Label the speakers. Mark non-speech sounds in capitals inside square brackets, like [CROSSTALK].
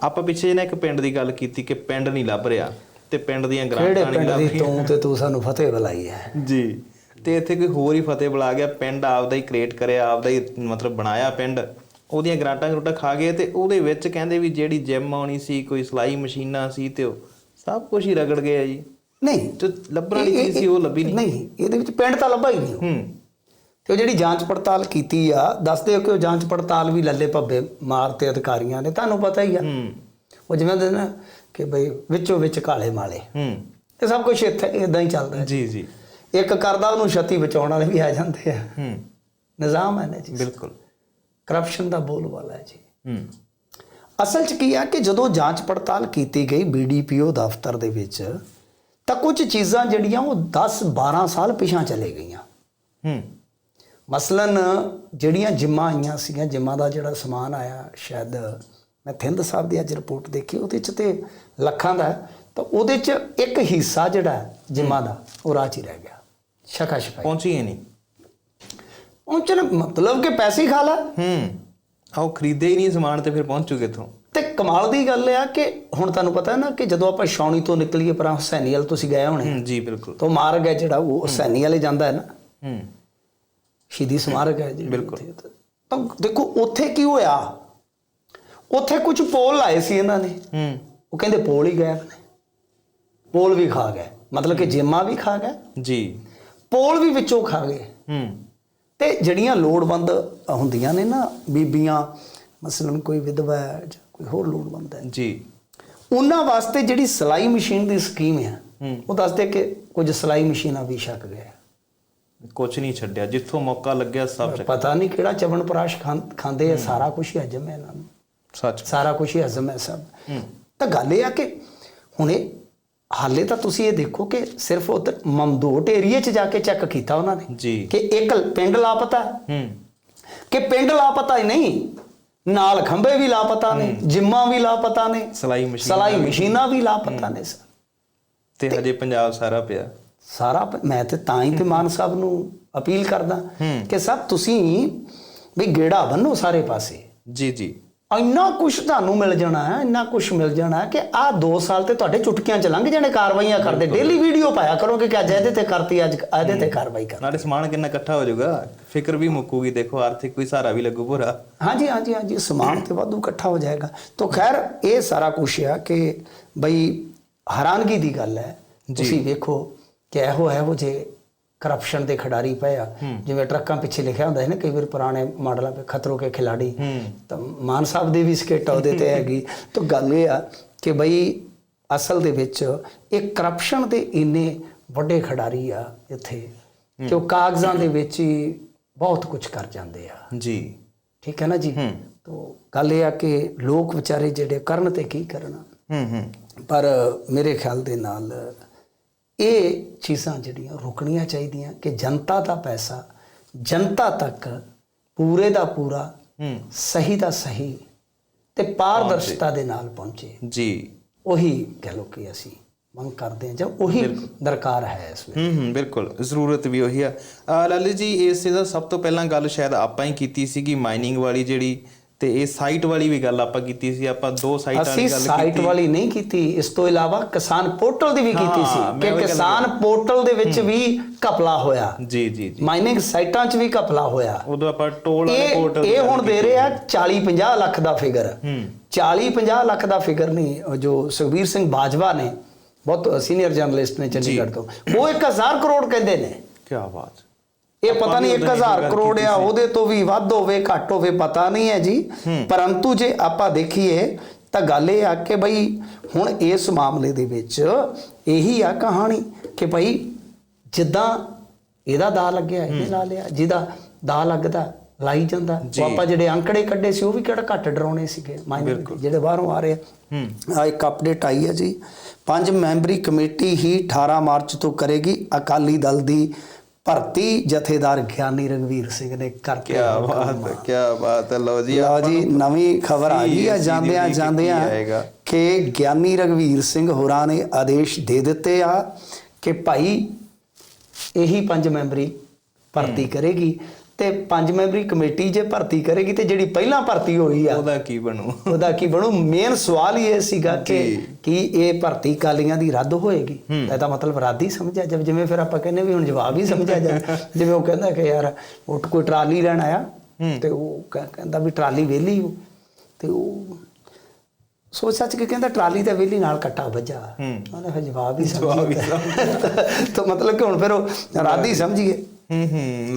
Speaker 1: ਆਪਾਂ ਪਿੱਛੇ ਨਾ ਇੱਕ ਪਿੰਡ ਦੀ ਗੱਲ ਕੀਤੀ ਕਿ ਪਿੰਡ ਨਹੀਂ ਲੱਭ ਰਿਹਾ ਤੇ ਪਿੰਡ ਦੀਆਂ ਗ੍ਰਾਂਟਾਂ ਨਹੀਂ ਲੱਭ
Speaker 2: ਦੀ ਤੂੰ ਤੇ ਤੂੰ ਸਾਨੂੰ ਫਤਿਹ ਬੁਲਾਈ ਹੈ?
Speaker 1: ਜੀ। ਤੇ ਇੱਥੇ ਕੋਈ ਹੋਰ ਹੀ ਫਤਿਹ ਬੁਲਾ ਗਿਆ ਪਿੰਡ ਆਪਦਾ ਹੀ ਕ੍ਰੀਏਟ ਕਰਿਆ ਆਪਦਾ ਹੀ ਮਤਲਬ ਬਣਾਇਆ ਪਿੰਡ। ਉਹਦੀਆਂ ਗ੍ਰਾਂਟਾਂ ਗਰੂਟਾਂ ਖਾ ਗਏ ਤੇ ਉਹਦੇ ਵਿੱਚ ਕਹਿੰਦੇ ਵੀ ਜਿਹੜੀ ਜਿਮ ਆਉਣੀ ਸੀ ਕੋਈ ਸਲਾਈ ਮਸ਼ੀਨਾਂ ਸੀ ਤੇ ਉਹ ਸਭ ਕੁਝ ਹੀ ਰਗੜ ਗਿਆ ਜੀ।
Speaker 2: ਨਹੀਂ।
Speaker 1: ਤੇ ਲੱਭਣ ਵਾਲੀ ਚੀਜ਼ ਸੀ ਉਹ ਲੱਭੀ ਨਹੀਂ।
Speaker 2: ਨਹੀਂ ਇਹਦੇ ਵਿੱਚ ਪਿੰਡ ਤਾਂ ਲੱਭਾ ਹੀ ਨਹੀਂ।
Speaker 1: ਹੂੰ।
Speaker 2: ਤੇ ਉਹ ਜਿਹੜੀ ਜਾਂਚ ਪੜਤਾਲ ਕੀਤੀ ਆ ਦੱਸਦੇ ਹੋ ਕਿ ਉਹ ਜਾਂਚ ਪੜਤਾਲ ਵੀ ਲੱਲੇ ਭੱਬੇ ਮਾਰਤੇ ਅਧਿਕਾਰੀਆਂ ਨੇ ਤੁਹਾਨੂੰ ਪਤਾ ਹੀ ਆ। ਉਹ ਜਿਵੇਂ ਦੇ ਨਾ ਕਿ ਬਈ ਵਿੱਚੋਂ ਵਿੱਚ ਕਾਲੇ ਮਾਲੇ।
Speaker 1: ਹੂੰ।
Speaker 2: ਇਹ ਸਭ ਕੁਝ ਇੱਥੇ ਇਦਾਂ ਹੀ ਚੱਲਦਾ ਹੈ।
Speaker 1: ਜੀ ਜੀ।
Speaker 2: ਇੱਕ ਕਰਦਾ ਉਹਨੂੰ ਛਤੀ ਬਚਾਉਣ ਵਾਲੇ ਵੀ ਆ ਜਾਂਦੇ ਆ।
Speaker 1: ਹੂੰ।
Speaker 2: ਨਿਜ਼ਾਮ ਹੈ ਨਾ ਜੀ।
Speaker 1: ਬਿਲਕੁਲ।
Speaker 2: ਕਰਪਸ਼ਨ ਦਾ ਬੋਲ ਵਾਲਾ ਹੈ ਜੀ।
Speaker 1: ਹੂੰ।
Speaker 2: ਅਸਲ 'ਚ ਕੀ ਆ ਕਿ ਜਦੋਂ ਜਾਂਚ ਪੜਤਾਲ ਕੀਤੀ ਗਈ ਬੀਡੀਪੀਓ ਦਫ਼ਤਰ ਦੇ ਵਿੱਚ ਤਾਂ ਕੁਝ ਚੀਜ਼ਾਂ ਜਿਹੜੀਆਂ ਉਹ 10 12 ਸਾਲ ਪਿਛਾਂ ਚਲੇ ਗਈਆਂ।
Speaker 1: ਹੂੰ।
Speaker 2: ਮਸਲਨ ਜਿਹੜੀਆਂ ਜਿੰਮਾਂ ਆਈਆਂ ਸੀਗੀਆਂ ਜਿੰਮਾਂ ਦਾ ਜਿਹੜਾ ਸਮਾਨ ਆਇਆ ਸ਼ਾਇਦ ਮੈਂ ਥਿੰਦ ਸਾਹਿਬ ਦੀ ਅੱਜ ਰਿਪੋਰਟ ਦੇਖੀ ਉਹਦੇ 'ਚ ਤੇ ਲੱਖਾਂ ਦਾ ਤਾਂ ਉਹਦੇ 'ਚ ਇੱਕ ਹਿੱਸਾ ਜਿਹੜਾ ਹੈ ਜਿੰਮਾਂ ਦਾ ਉਹ ਰਾਹ 'ਚ ਹੀ ਰਹਿ ਗਿਆ। ਸ਼ਕਾ ਸ਼ਕਾਈ
Speaker 1: ਪਹੁੰਚੀ ਹੀ ਨਹੀਂ।
Speaker 2: ਪਹੁੰਚਣ ਮਤਲਬ ਕਿ ਪੈਸੇ ਹੀ ਖਾ ਲਾ।
Speaker 1: ਹੂੰ ਆਓ ਖਰੀਦੇ ਹੀ ਨਹੀਂ ਸਮਾਨ ਤੇ ਫਿਰ ਪਹੁੰਚੂ ਕਿੱਥੋਂ?
Speaker 2: ਤੇ ਕਮਾਲ ਦੀ ਗੱਲ ਆ ਕਿ ਹੁਣ ਤੁਹਾਨੂੰ ਪਤਾ ਹੈ ਨਾ ਕਿ ਜਦੋਂ ਆਪਾਂ ਛਾਉਣੀ ਤੋਂ ਨਿਕਲੀਏ ਪਰਾਂ ਹੁਸੈਨੀ ਵਾਲ ਤੁਸੀਂ ਗਏ ਹੋਣੇ।
Speaker 1: ਜੀ ਬਿਲਕੁਲ।
Speaker 2: ਤੋਂ ਮਾਰਗ ਹੈ ਜਿਹੜਾ ਉਹ ਹੁਸੈਨੀ ਵਾਲੇ ਜਾਂਦਾ ਹੈ ਨਾ।
Speaker 1: ਹੂੰ।
Speaker 2: ਸ਼ਹੀਦੀ [LAUGHS] ਸਮਾਰਕ ਹੈ ਜਿਹੜਾ
Speaker 1: ਬਿਲਕੁਲ।
Speaker 2: ਤਾਂ ਦੇਖੋ ਉੱਥੇ ਕੀ ਹੋਇਆ? ਉੱਥੇ ਕੁਝ ਪੋਲ ਲਾਏ ਸੀ ਇਹਨਾਂ ਨੇ।
Speaker 1: ਹੂੰ।
Speaker 2: ਉਹ ਕਹਿੰਦੇ ਪੋਲ ਹੀ ਗਏ ਨੇ। ਪੋਲ ਵੀ ਖਾ ਗਏ। ਮਤਲਬ ਕਿ ਜੇਮਾ ਵੀ ਖਾ ਗਏ।
Speaker 1: ਜੀ।
Speaker 2: ਪੋਲ ਵੀ ਵਿੱਚੋਂ ਖਾ ਗਏ।
Speaker 1: ਹੂੰ।
Speaker 2: ਤੇ ਜਿਹੜੀਆਂ ਲੋੜਵੰਦ ਹੁੰਦੀਆਂ ਨੇ ਨਾ ਬੀਬੀਆਂ ਮਸਲਨ ਕੋਈ ਵਿਧਵਾ ਹੈ ਜਾਂ ਕੋਈ ਹੋਰ ਲੋੜਵੰਦ ਹੈ।
Speaker 1: ਜੀ।
Speaker 2: ਉਹਨਾਂ ਵਾਸਤੇ ਜਿਹੜੀ ਸਲਾਈ ਮਸ਼ੀਨ ਦੀ ਸਕੀਮ ਹੈ
Speaker 1: ਹੂੰ।
Speaker 2: ਉਹ ਦੱਸਦੇ ਕਿ ਕੁਝ ਸਲਾਈ ਮਸ਼ੀਨਾਂ ਵੀ ਛਕ ਗਏ।
Speaker 1: ਕੁਝ ਨਹੀਂ ਛੱਡਿਆ ਜਿੱਥੋਂ ਮੌਕਾ ਲੱਗਿਆ ਸਭ ਚੱਕ
Speaker 2: ਪਤਾ ਨਹੀਂ ਕਿਹੜਾ ਚਵਨ ਪ੍ਰਾਸ਼ ਖਾਂਦੇ ਆ ਸਾਰਾ ਕੁਝ ਹੀ ਹਜਮ ਹੈ ਇਹਨਾਂ ਨੂੰ।
Speaker 1: ਸੱਚ।
Speaker 2: ਸਾਰਾ ਕੁਝ ਹੀ ਹਜ਼ਮ ਹੈ ਸਭ। ਤਾਂ ਗੱਲ ਇਹ ਆ ਕਿ ਹੁਣੇ ਹਾਲੇ ਤਾਂ ਤੁਸੀਂ ਇਹ ਦੇਖੋ ਕਿ ਸਿਰਫ ਉਧਰ ਮਮਦੋਟ ਏਰੀਏ 'ਚ ਜਾ ਕੇ ਚੈੱਕ ਕੀਤਾ ਉਹਨਾਂ ਨੇ ਕਿ ਇੱਕ ਪਿੰਡ ਲਾਪਤਾ। ਹੈ,
Speaker 1: ਹੂੰ
Speaker 2: ਕਿ ਪਿੰਡ ਲਾਪਤਾ ਹੀ ਨਹੀਂ ਨਾਲ ਖੰਭੇ ਵੀ ਲਾਪਤਾ ਨੇ ਜਿੰਮਾਂ ਵੀ ਲਾਪਤਾ ਨੇ
Speaker 1: ਸਲਾਈ ਮਸ਼ੀਨ
Speaker 2: ਸਲਾਈ ਮਸ਼ੀਨਾਂ ਵੀ ਲਾਪਤਾ ਨੇ ਸਰ।
Speaker 1: ਤੇ ਹਜੇ ਪੰਜਾਬ ਸਾਰਾ ਪਿਆ।
Speaker 2: ਸਾਰਾ ਮੈਂ ਤੇ ਤਾਂ ਹੀ ਤੇ ਮਾਨ ਸਾਹਿਬ ਨੂੰ ਅਪੀਲ ਕਰਦਾ। ਕਿ ਸਭ ਤੁਸੀਂ ਵੀ ਗੇੜਾ ਬੰਨੋ ਸਾਰੇ ਪਾਸੇ।
Speaker 1: ਜੀ ਜੀ।
Speaker 2: ਇੰਨਾ ਕੁਝ ਤੁਹਾਨੂੰ ਮਿਲ ਜਾਣਾ ਹੈ ਇੰਨਾ ਕੁਝ ਮਿਲ ਜਾਣਾ ਹੈ ਕਿ ਆਹ 2 ਸਾਲ ਤੇ ਤੁਹਾਡੇ ਚੁਟਕੀਆਂ ਚ ਲੰਘ ਜਾਣੇ ਕਾਰਵਾਈਆਂ ਕਰਦੇ। ਡੇਲੀ ਵੀਡੀਓ ਪਾਇਆ ਕਰੋਗੇ ਕਿ ਅੱਜ ਇਹਦੇ ਤੇ ਕਰਤੀ ਅੱਜ ਇਹਦੇ ਤੇ ਕਾਰਵਾਈ ਕਰ।
Speaker 1: ਨਾਲੇ ਸਮਾਨ ਕਿੰਨਾ ਇਕੱਠਾ ਹੋ ਜਾਊਗਾ। ਫਿਕਰ ਵੀ ਮੁੱਕੂਗੀ ਦੇਖੋ ਆਰਥਿਕ ਕੋਈ ਸਹਾਰਾ ਵੀ ਲੱਗੂ ਪੂਰਾ
Speaker 2: ਹਾਂਜੀ ਹਾਂਜੀ ਹਾਂਜੀ ਸਮਾਨ ਤੇ ਵਾਧੂ ਇਕੱਠਾ ਹੋ ਜਾਏਗਾ। ਤਾਂ ਖੈਰ ਇਹ ਸਾਰਾ ਕੁਝ ਆ ਕਿ ਬਈ ਹੈਰਾਨਗੀ ਦੀ ਗੱਲ ਹੈ। ਤੁਸੀਂ ਵੇਖੋ ਕਿ ਇਹੋ ਇਹੋ ਜੇ ਕਰਪਸ਼ਨ ਦੇ ਖਿਡਾਰੀ ਪਏ ਆ। ਜਿਵੇਂ ਟਰੱਕਾਂ ਪਿੱਛੇ ਲਿਖਿਆ ਹੁੰਦਾ ਹੈ ਨਾ ਕਈ ਵਾਰ ਪੁਰਾਣੇ ਮਾਡਲਾਂ 'ਤੇ ਖਤਰੋ ਕੇ ਖਿਲਾੜੀ ਤਾਂ ਮਾਨ ਸਾਹਿਬ ਦੀ ਵੀ ਸਕੇਟ ਉਹਦੇ ਤੇ ਹੈਗੀ। ਤਾਂ ਗੱਲ ਇਹ ਆ ਕਿ ਬਈ ਅਸਲ ਦੇ ਵਿੱਚ ਇਹ ਕਰਪਸ਼ਨ ਦੇ ਇੰਨੇ ਵੱਡੇ ਖਿਡਾਰੀ ਆ ਇੱਥੇ ਕਿ ਉਹ ਕਾਗਜ਼ਾਂ ਦੇ ਵਿੱਚ ਹੀ ਬਹੁਤ ਕੁਝ ਕਰ ਜਾਂਦੇ ਆ।
Speaker 1: ਜੀ।
Speaker 2: ਠੀਕ ਹੈ ਨਾ ਜੀ?
Speaker 1: ਹੂੰ।
Speaker 2: ਤੋ ਗੱਲ ਇਹ ਆ ਕਿ ਲੋਕ ਵਿਚਾਰੇ ਜਿਹੜੇ ਕਰਨ ਤੇ ਕੀ ਕਰਨਾ
Speaker 1: ਹੂੰ ਹੂੰ।
Speaker 2: ਪਰ ਮੇਰੇ ਖਿਆਲ ਦੇ ਨਾਲ ਇਹ ਚੀਜ਼ਾਂ ਜਿਹੜੀਆਂ ਰੁਕਣੀਆਂ ਚਾਹੀਦੀਆਂ ਕਿ ਜਨਤਾ ਦਾ ਪੈਸਾ ਜਨਤਾ ਤੱਕ ਪੂਰੇ ਦਾ ਪੂਰਾ
Speaker 1: ਹੂੰ।
Speaker 2: ਸਹੀ ਦਾ ਸਹੀ ਤੇ ਪਾਰਦਰਸ਼ਤਾ ਦੇ ਨਾਲ ਪਹੁੰਚੇ।
Speaker 1: ਜੀ।
Speaker 2: ਉਹੀ ਕਹ ਲੋ ਕਿ ਅਸੀਂ ਮੰਗ ਕਰਦੇ ਹਾਂ ਜਾਂ ਉਹੀ ਦਰਕਾਰ ਹੈ ਇਸ ਵਿੱਚ।
Speaker 1: ਹੂੰ ਹੂੰ ਬਿਲਕੁਲ। ਜ਼ਰੂਰਤ ਵੀ ਉਹੀ ਆ। ਲਾਲੀ ਜੀ ਇਸ ਦਾ ਸਭ ਤੋਂ ਪਹਿਲਾਂ ਗੱਲ ਸ਼ਾਇਦ ਆਪਾਂ ਹੀ ਕੀਤੀ ਸੀਗੀ ਮਾਈਨਿੰਗ ਵਾਲੀ ਜਿਹੜੀ ਤੇ ਇਹ ਸਾਈਟ ਵਾਲੀ ਵੀ ਗੱਲ ਆਪਾਂ ਕੀਤੀ ਸੀ ਆਪਾਂ ਦੋ ਸਾਈਟਾਂ
Speaker 2: ਅਸੀਂ
Speaker 1: ਦੀ ਗੱਲ
Speaker 2: ਸਾਈਟ
Speaker 1: ਕੀਤੀ।
Speaker 2: ਵਾਲੀ ਨਹੀਂ ਕੀਤੀ ਇਸ ਤੋਂ ਇਲਾਵਾ ਕਿਸਾਨ ਪੋਰਟਲ ਦੀ ਵੀ ਕੀਤੀ ਸੀ ਕਿ ਕਿਸਾਨ ਪੋਰਟਲ ਦੇ ਵਿੱਚ ਵੀ ਘਪਲਾ ਹੋਇਆ।
Speaker 1: ਜੀ ਜੀ ਜੀ।
Speaker 2: ਮਾਈਨਿੰਗ ਸਾਈਟਾਂ 'ਚ ਵੀ ਘਪਲਾ ਹੋਇਆ।
Speaker 1: ਉਦੋਂ ਆਪਾਂ ਟੋਲ ਵਾਲੇ ਪੋਰਟਲ
Speaker 2: ਇਹ ਹੁਣ ਦੇ ਰਹੇ ਆ 40 50 ਲੱਖ ਦਾ ਫਿਗਰ
Speaker 1: ਹੂੰ।
Speaker 2: 40 50 ਲੱਖ ਦਾ ਫਿਗਰ ਨਹੀਂ ਜੋ ਸੁਖਬੀਰ ਸਿੰਘ ਬਾਜਵਾ ਨੇ ਬਹੁਤ ਸੀਨੀਅਰ ਜਰਨਲਿਸਟ ਨੇ ਚੰਡੀਗੜ੍ਹ ਤੋਂ। ਉਹ 1000 ਕਰੋੜ ਕਹਿੰਦੇ ਨੇ।
Speaker 1: ਕੀ ਬਾਤ।
Speaker 2: ਇਹ ਪਤਾ ਨਹੀਂ 1000 ਕਰੋੜ ਆ ਉਹਦੇ ਤੋਂ ਵੀ ਵੱਧ ਹੋਵੇ ਘੱਟ ਹੋਵੇ ਪਤਾ ਨਹੀਂ ਹੈ ਜੀ। ਪਰੰਤੂ ਜੇ ਆਪਾਂ ਦੇਖੀਏ ਤਾਂ ਗੱਲ ਇਹ ਆ ਕਿ ਬਈ ਹੁਣ ਇਸ ਮਾਮਲੇ ਦੇ ਵਿੱਚ ਇਹੀ ਆ ਕਹਾਣੀ ਕਿ ਭਾਈ ਜਿੱਦਾਂ ਇਹਦਾ ਦਾ ਲੱਗਿਆ ਇਹਨੇ ਲਾ ਲਿਆ ਜਿਹਦਾ ਦਾ ਲੱਗਦਾ ਲਾਈ ਜਾਂਦਾ। ਉਹ ਆਪਾਂ ਜਿਹੜੇ ਅੰਕੜੇ ਕੱਢੇ ਸੀ ਉਹ ਵੀ ਕਿਹੜਾ ਘੱਟ ਡਰਾਉਣੇ ਸੀਗੇ ਮਾਈਨਰ ਜਿਹੜੇ ਬਾਹਰੋਂ ਆ ਰਹੇ ਆ। ਇੱਕ ਅਪਡੇਟ ਆਈ ਹੈ ਜੀ। ਪੰਜ ਮੈਂਬਰੀ ਕਮੇਟੀ ਹੀ 18 ਮਾਰਚ ਤੋਂ ਕਰੇਗੀ ਅਕਾਲੀ ਦਲ ਦੀ ਭਰਤੀ ਜਥੇਦਾਰ ਗਿਆਨੀ ਰਗਵੀਰ ਸਿੰਘ ਨੇ ਕਰਕੇ
Speaker 1: ਕੀ ਬਾਤ ਹੈ ਕੀ ਬਾਤ ਹੈ। ਲਓ ਜੀ
Speaker 2: ਲਓ ਜੀ ਨਵੀਂ ਖਬਰ ਆ ਗਈ ਆ ਜਾਂਦਿਆਂ ਜਾਂਦਿਆਂ। ਕਿ ਗਿਆਨੀ ਰਗਵੀਰ ਸਿੰਘ ਹੋਰਾਂ ਨੇ ਆਦੇਸ਼ ਦੇ ਦਿੱਤੇ ਆ ਕਿ ਭਾਈ ਇਹੀ ਪੰਜ ਮੈਂਬਰੀ ਭਰਤੀ ਕਰੇਗੀ। ਤੇ ਪੰਜ ਮੈਂਬਰੀ ਕਮੇਟੀ ਜੇ ਭਰਤੀ ਕਰੇਗੀ ਤੇ ਜਿਹੜੀ ਪਹਿਲਾਂ ਭਰਤੀ ਹੋਈ ਆ
Speaker 1: ਉਹਦਾ ਕੀ ਬਣੂ?
Speaker 2: ਉਹਦਾ ਕੀ ਬਣੂ? ਮੇਨ ਸਵਾਲ ਹੀ ਇਹ ਸੀਗਾ ਕਿ। ਕੀ ਇਹ ਭਰਤੀ ਕਾਲੀਆਂ ਦੀ ਰੱਦ ਹੋਏਗੀ? ਇਹਦਾ ਮਤਲਬ ਰੱਦ ਹੀ ਸਮਝਿਆ ਜਦ ਜਿਵੇਂ ਫਿਰ ਆਪਾਂ ਕਹਿੰਦੇ ਵੀ ਹੁਣ ਜਵਾਬ ਹੀ ਸਮਝਿਆ ਜਾ [LAUGHS] ਜਿਵੇਂ ਉਹ ਕਹਿੰਦਾ ਕਿ ਯਾਰ ਉਹ ਕੋਈ ਟਰਾਲੀ ਲੈਣ ਆਇਆ ਤੇ ਉਹ ਕਹਿ- ਕਹਿੰਦਾ ਵੀ ਟਰਾਲੀ ਵਿਹਲੀ ਹੋ ਤੇ ਉਹ ਸੋਚ ਸੱਚ ਕੇ ਕਹਿੰਦਾ ਟਰਾਲੀ ਤਾਂ ਵਿਹਲੀ ਨਾਲ ਕੱਟਾ ਵੱਜਾ। ਉਹਨੇ ਫਿਰ
Speaker 1: ਜਵਾਬ ਹੀ
Speaker 2: ਸਮਝਿਆ [LAUGHS] ਤਾਂ ਮਤਲਬ ਕਿ ਹੁਣ ਫਿਰ ਉਹ ਰੱਦ ਹੀ। ਸਮਝੀਏ।
Speaker 1: ਹੂੰ ਹੂੰ।